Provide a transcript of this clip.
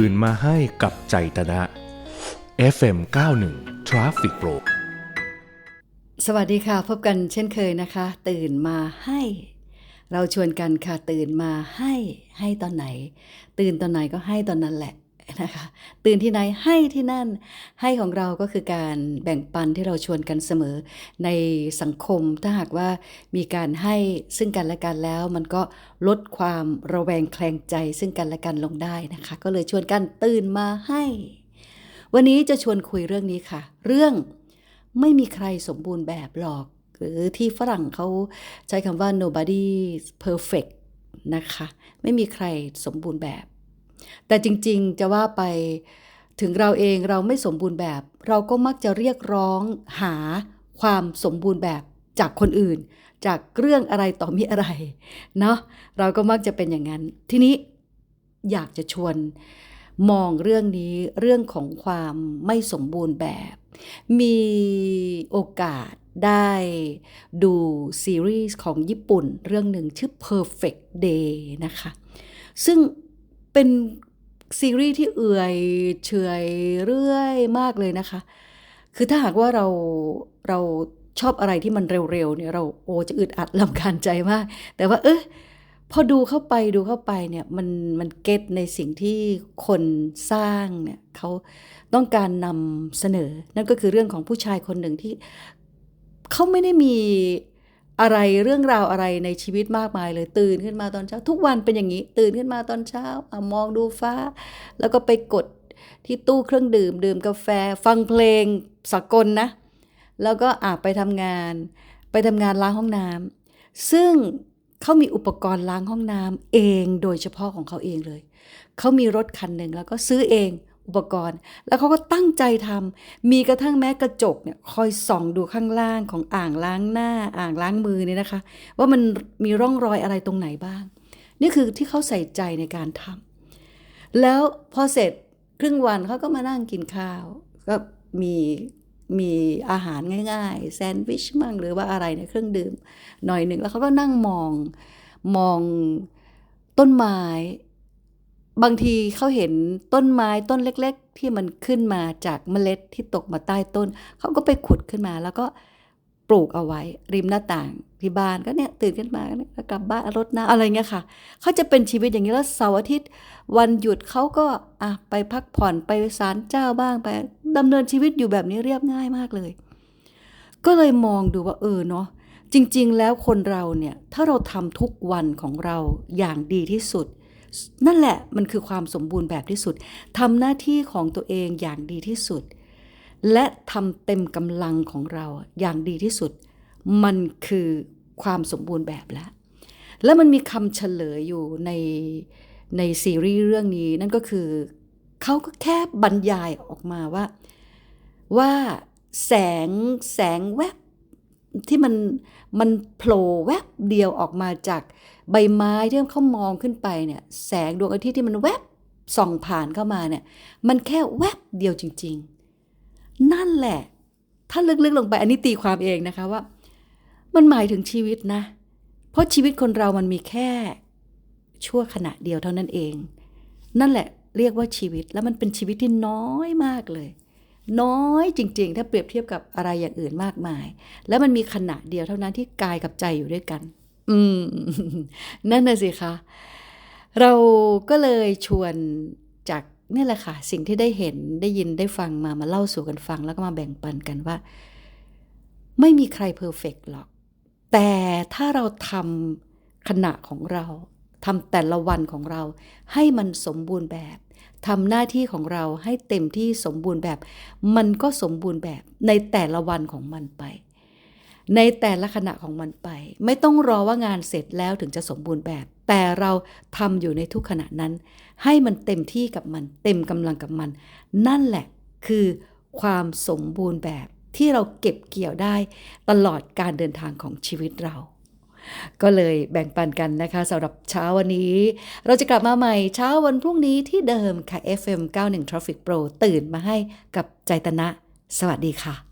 ตื่นมาให้กับใจตนะ FM 91 Traffic Pro สวัสดีค่ะ พบกันเช่นเคยนะคะ ตื่นมาให้ เราชวนกันค่ะตื่นมาให้ให้ตอนไหน ตื่นตอนไหนก็ให้ตอนนั้นแหละ นะคะตื่นที่ไหนให้ที่นั่น ให้ของเราก็คือการแบ่งปันที่เราชวนกันเสมอ ในสังคมถ้าหากว่ามีการให้ซึ่งกันและกันแล้ว มันก็ลดความระแวงแคลงใจซึ่งกันและกันลงได้นะคะ ก็เลยชวนกันตื่นมาให้ วันนี้จะชวนคุยเรื่องนี้ค่ะ เรื่องไม่มีใครสมบูรณ์แบบหรอก หรือที่ฝรั่งเขาใช้คำว่า nobody perfect นะคะ ไม่มีใครสมบูรณ์แบบ แต่จริงๆ จะว่าไปถึงเราเองเราไม่สมบูรณ์แบบ เราก็มักจะเรียกร้องหาความสมบูรณ์แบบจากคนอื่น จากเรื่องอะไรต่อมีอะไรเนาะเราก็มักจะเป็นอย่างนั้น ทีนี้อยากจะชวนมองเรื่องนี้เรื่องของความไม่สมบูรณ์แบบ มีโอกาสได้ดูซีรีส์ของญี่ปุ่น เรื่องหนึ่งชื่อ Perfect Day นะคะ ซึ่ง เป็นซีรีส์ที่เอื่อยเฉยเรื่อยมากเลยนะคะ คือถ้าหากว่าเราเราชอบอะไรที่มันเร็วๆเนี่ยเราโอจะอึดอัดลำคาญใจมาก แต่ว่าเออพอดูเข้าไปดูเข้าไปเนี่ยมันมันเก็ตในสิ่งที่คนสร้างเนี่ยเขาต้องการนำเสนอ นั่นก็คือเรื่องของผู้ชายคนหนึ่งที่เขาไม่ได้มี อะไรเรื่องราวอะไรในชีวิตมากมายเลยตื่นขึ้นมาตอนเช้า ทุกวันเป็นอย่างนี้ ตื่นขึ้นมาตอนเช้าอมองดูฟ้า แล้วก็ไปกดที่ตู้เครื่องดื่ม ดื่มกาแฟ ฟังเพลงสากลนะ แล้วก็อาบไปทำงาน ไปทำงานล้างห้องน้ำซึ่งเขามีอุปกรณ์ล้างห้องน้ำเองโดยเฉพาะของเขาเองเลย เขามีรถคันหนึ่งแล้วก็ซื้อเอง อุปกรณ์ แล้วเขาก็ตั้งใจทำมีกระทั่งแม้กระจกเนี่ยคอยส่องดูข้างล่างของอ่างล้างหน้าอ่างล้างมือเนี่ยนะคะ ว่ามันมีร่องรอยอะไรตรงไหนบ้าง นี่คือที่เขาใส่ใจในการทำแล้วพอเสร็จครึ่งวันเขาก็มานั่งกินข้าว ก็มีมีอาหารง่าย ๆ แซนด์วิชมั่งหรือว่าอะไรเนี่ยเครื่องดื่มหน่อยหนึ่งแล้วเขาก็นั่งมองมองต้นไม้ บางทีเขาเห็นต้นไม้ต้นเล็ก ๆ ที่มันขึ้นมาจากเมล็ดที่ตกมาใต้ต้น เขาก็ไปขุดขึ้นมาแล้วก็ปลูกเอาไว้ ริมหน้าต่างที่บ้านก็เนี่ยตื่นขึ้นมาแล้วกลับบ้านรดน้ำอะไรเงี้ยค่ะเขาจะเป็นชีวิตอย่างนี้แล้วเสาร์อาทิตย์ วันหยุดเขาก็อะไปพักผ่อนไปศาลเจ้าบ้างไปดำเนินชีวิตอยู่แบบนี้เรียบง่ายมากเลย ก็เลยมองดูว่าเออเนาะจริง ๆ แล้วคนเราเนี่ยถ้าเราทำทุกวันของเราอย่างดีที่สุด นั่นแหละมันคือความสมบูรณ์แบบที่สุดทำหน้าที่ของตัวเองอย่างดีที่สุด และทำเต็มกำลังของเราอย่างดีที่สุด มันคือความสมบูรณ์แบบแล้ว แล้วมันมีคำเฉลยอยู่ในในซีรีส์เรื่องนี้นั่นก็คือเขาก็แค่บรรยายออกมาว่า ว่าแสงแสงแวบที่มันมันโผล่แวบเดียวออกมาจาก ใบไม้ที่เขามองขึ้นไปเนี่ยแสงดวงอาทิตย์ที่มันแวบส่องผ่านเข้ามาเนี่ยมันแค่แวบเดียวจริง ๆ นั่นแหละ ถ้าลึกๆลงไปอันนี้ตีความเองนะคะว่า มันหมายถึงชีวิตนะ เพราะชีวิตคนเรามันมีแค่ชั่วขณะเดียวเท่านั้นเอง นั่นแหละเรียกว่าชีวิตแล้วมันเป็นชีวิตที่น้อยมากเลย น้อยจริง ๆ ถ้าเปรียบเทียบกับอะไรอย่างอื่นมากมาย แล้วมันมีขณะเดียวเท่านั้นที่กายกับใจอยู่ด้วยกัน อืม นั่นน่ะสิคะ เราก็เลยชวนจากนี่แหละค่ะ สิ่งที่ได้เห็นได้ยินได้ฟังมามาเล่าสู่กันฟังแล้วก็มาแบ่งปันกันว่า ไม่มีใครเพอร์เฟกหรอก แต่ถ้าเราทำขณะของเราทำแต่ละวันของเรา ให้มันสมบูรณ์แบบทำหน้าที่ของเราให้เต็มที่สมบูรณ์แบบ มันก็สมบูรณ์แบบในแต่ละวันของมันไป ในแต่ละขณะของมันไป ไม่ต้องรอว่างานเสร็จแล้วถึงจะสมบูรณ์แบบ แต่เราทำอยู่ในทุกขณะนั้น ให้มันเต็มที่กับมัน เต็มกำลังกับมัน นั่นแหละคือความสมบูรณ์แบบที่เราเก็บเกี่ยวได้ตลอดการเดินทางของชีวิตเรา ก็เลยแบ่งปันกันนะคะสำหรับเช้าวันนี้ เราจะกลับมาใหม่เช้าวันพรุ่งนี้ที่เดิมค่ะ FM 91 Traffic Pro ตื่นมาให้กับใจตนะ สวัสดีค่ะ